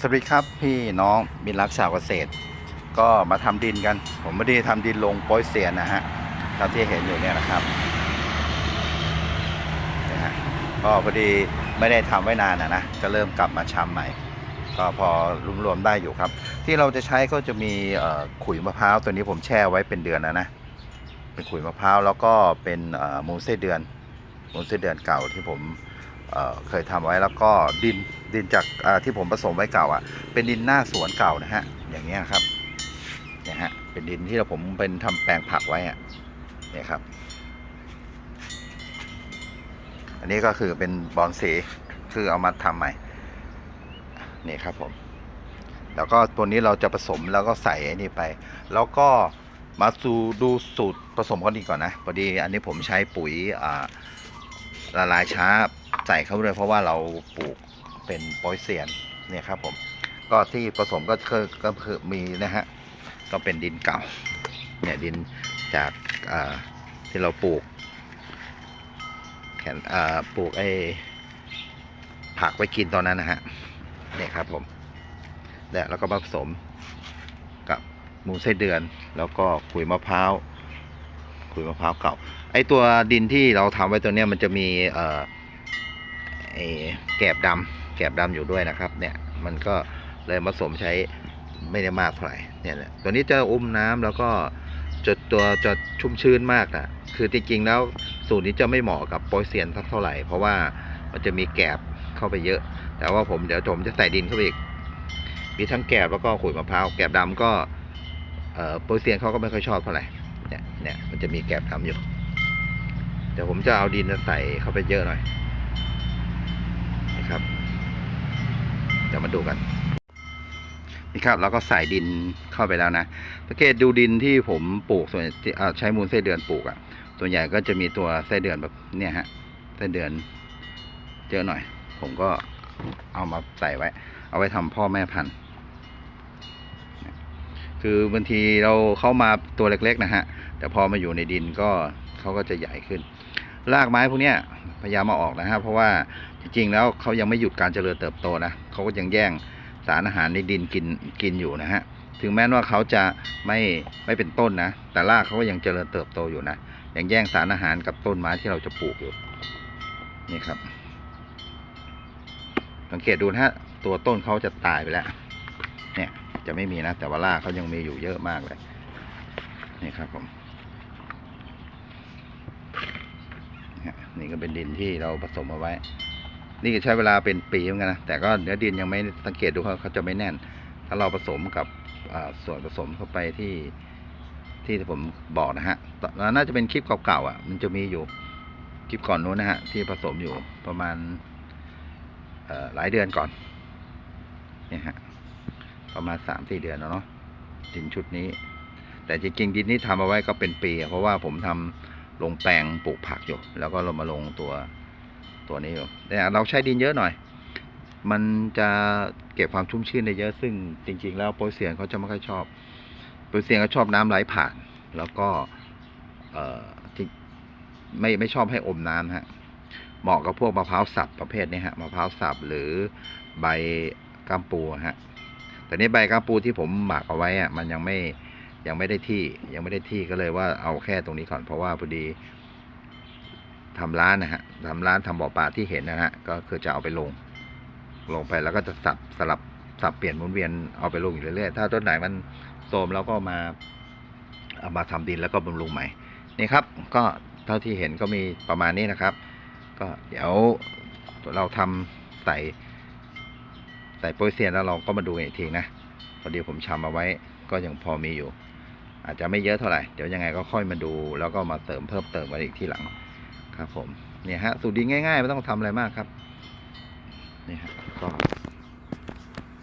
สวัสดีครับพี่น้องมิตรรักชาวเกษตร ก็มาทำดินกัน ผมไม่ได้ทำดินลงโป้ยเซียนนะฮะตามที่เห็นอยู่เนี่ยนะครับนะฮะก็พอดีไม่ได้ทำไว้นานนะนะก็เริ่มกลับมาชำใหม่ ก็พอรวมๆได้อยู่ครับ ที่เราจะใช้ก็จะมีขุยมะพร้าวตัวนี้ผมแช่ไว้เป็นเดือนแล้วนะเป็นขุยมะพร้าวแล้วก็เป็นมูลไส้เดือนมูลไส้เดือนเก่าที่ผม เเคยทำไว้แล้วก็ดินดินจากที่ผมผสมไว้เก่าอะ เป็นดินหน้าสวนเก่านะฮะ อย่างเงี้ยครับเนี่ยฮะเป็นดินที่เราผมเป็นทำแปลงผักไว้อะเนี่ยครับ อันนี้ก็คือเป็นบอนสีคือเอามาทำใหม่นี่ครับผมแล้วก็ตัวนี้เราจะผสมแล้วก็ใส่ไอ้นี่ไป แล้วก็มาสูดูสูตรผสมกันดีก่อนนะพอดีอันนี้ผมใช้ปุ๋ยละลายช้า ใส่เข้าไปเลยเพราะว่าเราปลูกเป็นโปอยเซียนเนี่ยครับผมก็ที่ผสมก็คือก็คือมีนะฮะก็เป็นดินเก่าเนี่ยดินจากอ่าที่เราปลูกแขนอ่าปลูกไอ้ผักไว้กินตอนนั้นนะฮะเนี่ยครับผมแล้วก็ผสมกับมูลไส้เดือน แล้วก็ขุยมะพร้าวขุยมะพร้าวเก่าไอ้ตัวดินที่เราทำไว้ตัวเนี้ยมันจะมีเอ่อ ไอแกบดำแกบดำอยู่ด้วยนะครับ เนี่ยมันก็เลยผสมใช้ไม่ได้มากเท่าไหร่เนี่ยตัวนี้จะอุ้มน้ำแล้วก็จะตัวจะชุ่มชื้นมากนะคือจริงๆแล้วสูตรนี้จะไม่เหมาะกับโปรยเซียนสักเท่าไหร่ เพราะว่ามันจะมีแกบเข้าไปเยอะ แต่ว่าผมเดี๋ยวผมจะใส่ดินเข้าไปอีก มีทั้งแกบแล้วก็ขุยมะพร้าวแกบดำก็เอ่อโปรยเซียนเขาก็ไม่ค่อยชอบเท่าไหร่ เนี่ยเนี่ยมันจะมีแกบดำอยู่ เดี๋ยวผมจะเอาดินใส่เข้าไปเยอะหน่อยนะครับเดี๋ยว มาดูกันนี่ครับเราก็ใส่ดินเข้าไปแล้วนะสังเกตดูดินที่ผมปลูกส่วนใช้มูลไส้เดือนปลูกอะ่ะ ส่วนใหญ่ก็จะมีตัวไส้เดือนแบบเนี่ยฮะไส้เดือนเยอะหน่อย ผมก็เอามาใส่ไว้ เอาไว้ทำพ่อแม่พันธุ์คือบางทีเราเข้ามาตัวเล็กๆนะฮะ แต่พอมาอยู่ในดินก็เขาก็จะใหญ่ขึ้น รากไม้พวกนี้พยายามมาออกนะฮะ เพราะว่า จริงๆแล้วเขายังไม่หยุดการเจริญเติบโตนะเขาก็ยังแย่งสารอาหารในดินกินกินอยู่นะฮะถึงแม้ว่าเขาจะไม่ไม่เป็นต้นนะ แต่รากเขาก็ยังเจริญเติบโตอยู่นะยังแย่งสารอาหารกับต้นไม้ที่เราจะปลูกอยู่นี่ครับ สังเกตดูนะฮะตัวต้นเขาจะตายไปแล้ว เนี่ยจะไม่มีนะ แต่ว่ารากเขายังมีอยู่เยอะมากเลยนี่ครับผมนี่ก็เป็นดินที่เราผสมเอาไว้ นี่ก็ใช้เวลาเป็นปีเหมือนกันนะแต่ก็เนื้อดินยังไม่สังเกตดูเขาเขาจะไม่แน่น ถ้าเราผสมกับส่วนผสมเข้าไปที่ที่ผมบอกนะฮะนน่าจะเป็นคลิปเก่าๆอะ มันจะมีอยู่คลิปก่อนนู้นนะฮะที่ผสมอยู่ประมาณหลายเดือนก่อนเนี่ยฮะประมาณสามสี่เดือนแล้วเนาะดินชุดนี้ แต่จริงๆดินที่ทำเอาไว้ก็เป็นปี เพราะว่าผมทำลงแปลงปลูกผักอยู่ แล้วก็เรามาลงตัว ตัวนี้อยู่แต่เราใช้ดินเยอะหน่อย มันจะเก็บความชุ่มชื้นได้เยอะซึ่งจริง ๆ แล้วโปรเซียนเขาจะไม่ค่อยชอบ โปรเซียนเขาชอบน้ำไหลผ่าน แล้วก็เออไม่ไม่ชอบให้อมน้ำฮะเหมาะกับพวกมะพร้าวสับประเภทนี้ฮะมะพร้าวสับหรือใบกามปูฮะแต่นี่ใบกามปูที่ผมหมักเอาไว้อะมันยังไม่ยังไม่ได้ที่ยังไม่ได้ที่ก็เลยว่าเอาแค่ตรงนี้ก่อนเพราะว่าพอดี ทำร้านนะฮะทำร้านทำบ่อปลาที่เห็นนะฮะก็คือจะเอาไปลง ลงไปแล้วก็จะสับสลับสับเปลี่ยนหมุนเวียนเอาไปลงอยู่เรื่อยๆถ้าต้นไหนมันโทรมเราก็มาเอามาทำดินแล้วก็บำรุงใหม่นี่ครับ ก็เท่าที่เห็นก็มีประมาณนี้นะครับ ก็เดี๋ยวเราทำใส่ใส่โปรยเซียนแล้วเราก็มาดูอีกทีนะพอดีผมชำเอาไว้ก็ยังพอมีอยู่ อาจจะไม่เยอะเท่าไหร่ เดี๋ยวยังไงก็ค่อยมาดูแล้วก็มาเติมเพิ่มเติมกันอีกทีหลัง ครับผมเนี่ยฮะสูตรดีง่ายๆไม่ต้องทำอะไรมากครับนี่ฮะก็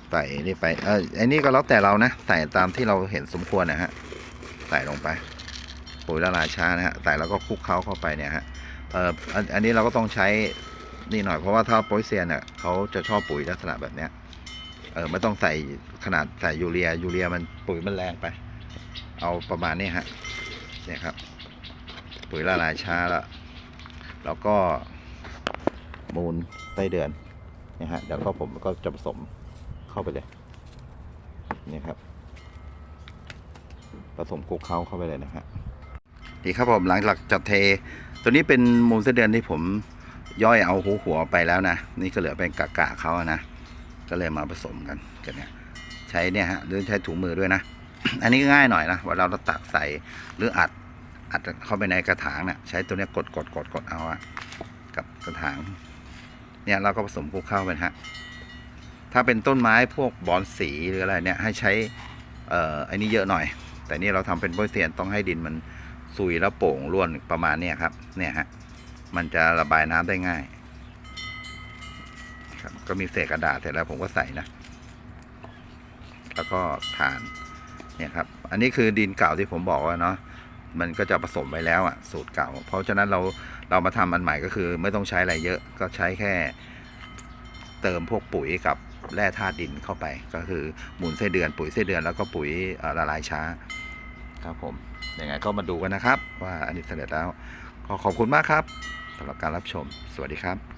ใส่นี่ไปเออไอ้นี่ก็แล้วแต่เรานะใส่ตามที่เราเห็นสมควรนะฮะใส่ลงไปปุ๋ยละลายช้านะฮะใส่แล้วก็คลุกเคล้าเข้าไปเนี่ยฮะเอออันอันนี้เราก็ต้องใช้นี่หน่อยเพราะว่าถ้าโปรยเซียนเนี่ยเขาจะชอบปุ๋ยลักษณะแบบเนี้ยเออไม่ต้องใส่ขนาดใส่ยูเรียยูเรียมันปุ๋ยมันแรงไป เอาประมาณนี้ฮะเนี่ยครับ ปุ๋ยละลายช้าแล้ว แล้วก็มูลไส้เดือนนี่ยฮะเดี๋ยวก็ผมก็จะผสมเข้าไปเลยนี่ครับผสมคลุกเคล้าเข้าไปเลยนะฮะดีครับผมหลังจากจัดเท ตัวนี้เป็นมูลไส้เดือนที่ผมย่อยเอาหัวหัวไปแล้วนะนี่ก็เหลือเป็นกะกะเขาอะนะก็เลยมาผสมกันกันเนี่ยใช้เนี่ยฮะหรือใช้ถุงมือด้วยนะ อันนี้ก็ง่ายหน่อยนะว่าเราตักใส่หรืออัด อัดเข้าไปในกระถางเนี่ยใช้ตัวนี้กดกดกดกดเอาอะกับกระถาง เนี่ยเราก็ผสมคลุกเข้าไปฮะถ้าเป็นต้นไม้พวกบอนสีหรืออะไรเนี่ยให้ใช้เอ่ออันนี้เยอะหน่อย แต่นี่เราทำเป็นโปรเซียนต้องให้ดินมันซุยแล้วโป่งร่วนประมาณเนี้ยครับเนี่ยฮะมันจะระบายน้ำได้ง่ายครับก็มีเศษกระดาษเสร็จแล้วผมก็ใส่นะ แล้วก็ทานเนี่ยครับ อันนี้คือดินเก่าที่ผมบอกว่าเนาะ มันก็จะผสมไว้แล้วอะสูตรเก่า เพราะฉะนั้นเราเรามาทำอันใหม่ก็คือ ไม่ต้องใช้อะไรเยอะก็ใช้แค่ เติมพวกปุ๋ยกับแร่ธาตุดินเข้าไป ก็คือหมูลไส้เดือนปุ๋ยไส้เดือนแล้วก็ปุ๋ยละลายช้า ครับผมยังไงก็มาดูกันนะครับ ว่าอันนี้เสร็จแล้วขอขอบคุณมากครับสำหรับการรับชม สวัสดีครับ